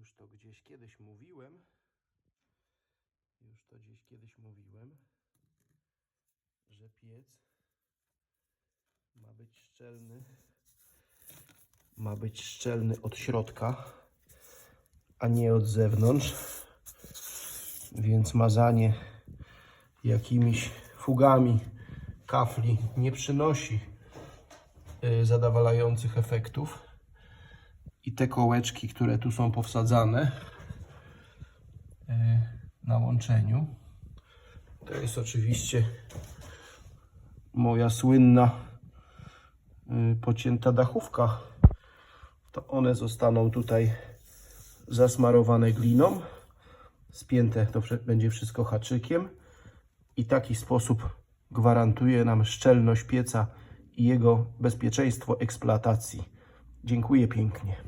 Już to gdzieś kiedyś mówiłem. Już to gdzieś kiedyś mówiłem, że piec ma być szczelny. Ma być szczelny od środka, a nie od zewnątrz. Więc mazanie jakimiś fugami kafli nie przynosi y, zadowalających efektów. I te kołeczki, które tu są powsadzane y, na łączeniu, to jest oczywiście moja słynna y, pocięta dachówka. To one zostaną tutaj zasmarowane gliną, spięte to będzie wszystko haczykiem i taki sposób gwarantuje nam szczelność pieca i jego bezpieczeństwo eksploatacji. Dziękuję pięknie.